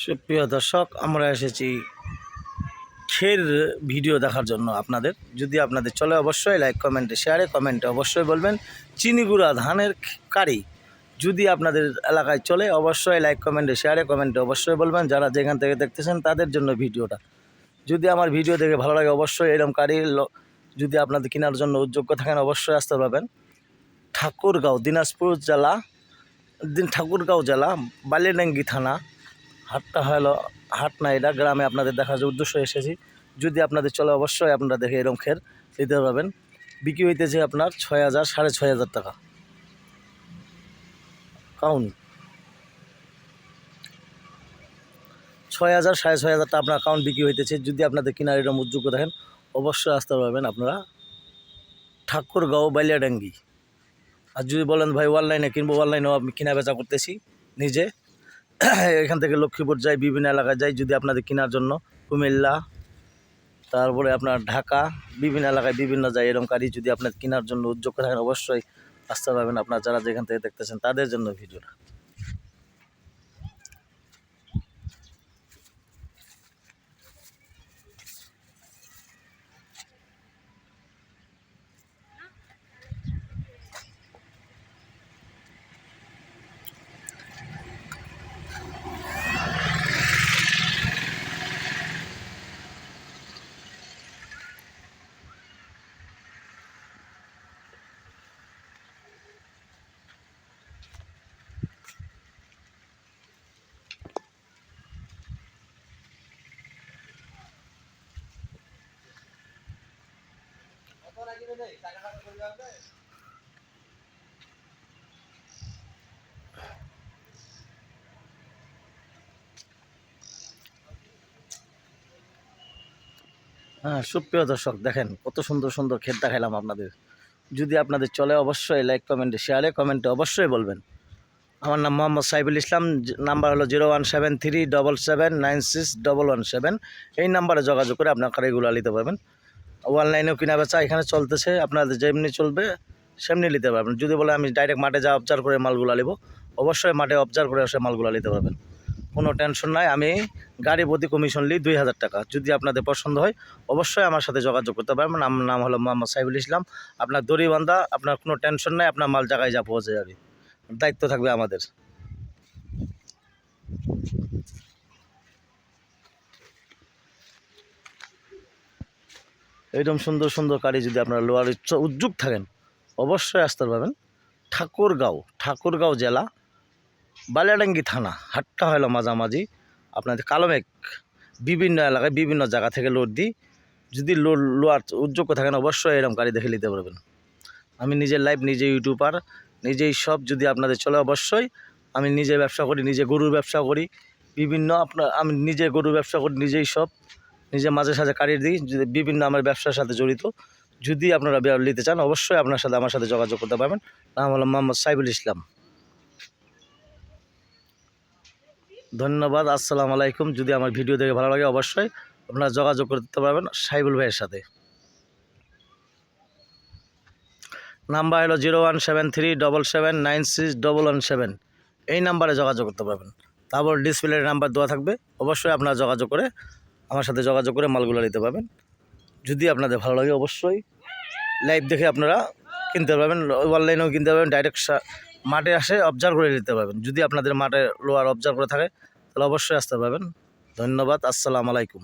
সুপ্রিয় দর্শক আমরা এসেছি খের ভিডিও দেখার জন্য আপনাদের। যদি আপনাদের চলে, অবশ্যই লাইক কমেন্টে শেয়ারে কমেন্টে অবশ্যই বলবেন, চিনিগুড়া ধানের কারি। যদি আপনাদের এলাকায় চলে, অবশ্যই লাইক কমেন্টে শেয়ারে কমেন্টে অবশ্যই বলবেন, যারা যেখান থেকে দেখতেছেন তাদের জন্য ভিডিওটা। যদি আমার ভিডিও দেখে ভালো লাগে, অবশ্যই এরকম কারি যদি আপনাদের কেনার জন্য উদ্যোগ্য থাকেন, অবশ্যই আসতে পারবেন। ঠাকুরগাঁও, দিনাজপুর জেলা, দিন ঠাকুরগাঁও জেলা বালিয়াডাঙ্গি থানা, হাটটা হলো হাট না এটা গ্রামে আপনাদের দেখার উদ্দেশ্য এসেছি। যদি আপনাদের চলে, অবশ্যই আপনারা দেখে এরকম খের নিতে পারবেন। বিক্রি হইতেছে আপনার ছয় হাজার, সাড়ে ছয় হাজার টাকা। কাউন? ছয় হাজার, সাড়ে ছয় হাজার টাকা আপনার অ্যাকাউন্ট বিক্রি হইতেছে। যদি আপনাদের কিনার এরকম উদ্যোগ দেখেন, অবশ্যই আসতে পারবেন আপনারা। ঠাকুরগাঁও বালিয়াডাঙ্গি। আর যদি বলেন, ভাই, অনলাইনে কিনবো অনলাইনেও আমি কিনা বেচা করতেছি নিজে। এখান থেকে লক্ষ্মীপুর যাই, বিভিন্ন এলাকায় যাই, যদি আপনাদের কেনার জন্য কুমিল্লা তারপরে আপনার ঢাকা, বিভিন্ন এলাকায় বিভিন্ন যায়, এরকম গাড়ি যদি আপনার কেনার জন্য উদ্যোগ থাকেন অবশ্যই আসতে পারবেন। আপনার যারা যেখান থেকে দেখতেছেন, তাদের জন্য ভিডিওটা। হ্যাঁ সুপ্রিয় দর্শক, দেখেন কত সুন্দর সুন্দর ক্ষেত দেখাইলাম আপনাদের। যদি আপনাদের চলে, অবশ্যই লাইক কমেন্টে শেয়ারে কমেন্টে অবশ্যই বলবেন। আমার নাম মোহাম্মদ সাইবুল ইসলাম নাম্বার হলো zero one seven three double seven nine six double one seven এই নাম্বারে যোগাযোগ করে আপনার কারিগুলো নিতে পারবেন। অনলাইনেও কিনা বেচা এখানে চলতেছে, আপনাদের যেমনি চলবে সেমনি নিতে পারবেন। যদি বলে আমি ডাইরেক্ট মাঠে যা অবজার্ভ করে মালগুলো নিব, অবশ্যই মাঠে অবজার্ভ করে এসে মালগুলো নিতে পারবেন। কোনো টেনশন নাই, আমি গাড়ি প্রতি কমিশন নিই দুই হাজার টাকা। যদি আপনাদের পছন্দ হয়, অবশ্যই আমার সাথে যোগাযোগ করতে পারবেন। আমার নাম হলো মোহাম্মদ সাইবুল ইসলাম। আপনার দড়িবান্ধা আপনার কোনো টেনশন নাই, আপনার মাল জায়গায় যা পৌঁছে যাবে। দায়িত্ব থাকবে আমাদের। এইরকম সুন্দর সুন্দর গাড়ি যদি আপনারা লোয়ার উদ্যোগ থাকেন, অবশ্যই আসতে পারবেন। ঠাকুরগাঁও ঠাকুরগাঁও জেলা, বালিয়াডাঙ্গি থানা, হাটটা হলো মাঝামাঝি। আপনাদের কালমেঘ, বিভিন্ন এলাকায় বিভিন্ন জায়গা থেকে লোড দিই। যদি লোয়ার উদ্যোগ্য থাকেন, অবশ্যই এরকম গাড়ি দেখে নিতে পারবেন। আমি নিজের লাইফ নিজে ইউটিউবার নিজেই সব যদি আপনাদের চলে, অবশ্যই আমি নিজে ব্যবসা করি, নিজে গরুর ব্যবসা করি। বিভিন্ন আপনার, আমি নিজে গরুর ব্যবসা করি, নিজেই সব। নিজে মাঝে সাঝে কাটিয়ে দিই, যদি বিভিন্ন আমার ব্যবসার সাথে জড়িত। যদি আপনারা নিতে চান, অবশ্যই আপনার সাথে, আমার সাথে যোগাযোগ করতে পারবেন। নাম হলো মোহাম্মদ সাইবুল ইসলাম। ধন্যবাদ, আসসালামু আলাইকুম। যদি আমার ভিডিও দেখে ভালো লাগে, অবশ্যই আপনারা যোগাযোগ করতে পারবেন সাইবুল ভাইয়ের সাথে। নাম্বার হলো zero one seven three double seven nine six double one seven. এই নাম্বারে যোগাযোগ করতে পারবেন। তারপর ডিসপ্লের নাম্বার দেওয়া থাকবে, অবশ্যই আপনারা যোগাযোগ করে আমার সাথে যোগাযোগ করে মালগুলো নিতে পারবেন। যদি আপনাদের ভালো লাগে অবশ্যই। লাইভ দেখে আপনারা কিনতে পারবেন অনলাইনেও কিনতে পারবেন ডাইরেক্ট মাঠে আসে অবজার্ভ করে নিতে পারবেন। যদি আপনাদের মাঠে লোয়ার অবজার্ভ করে থাকে, তাহলে অবশ্যই আসতে পারবেন। ধন্যবাদ, আসসালামু আলাইকুম।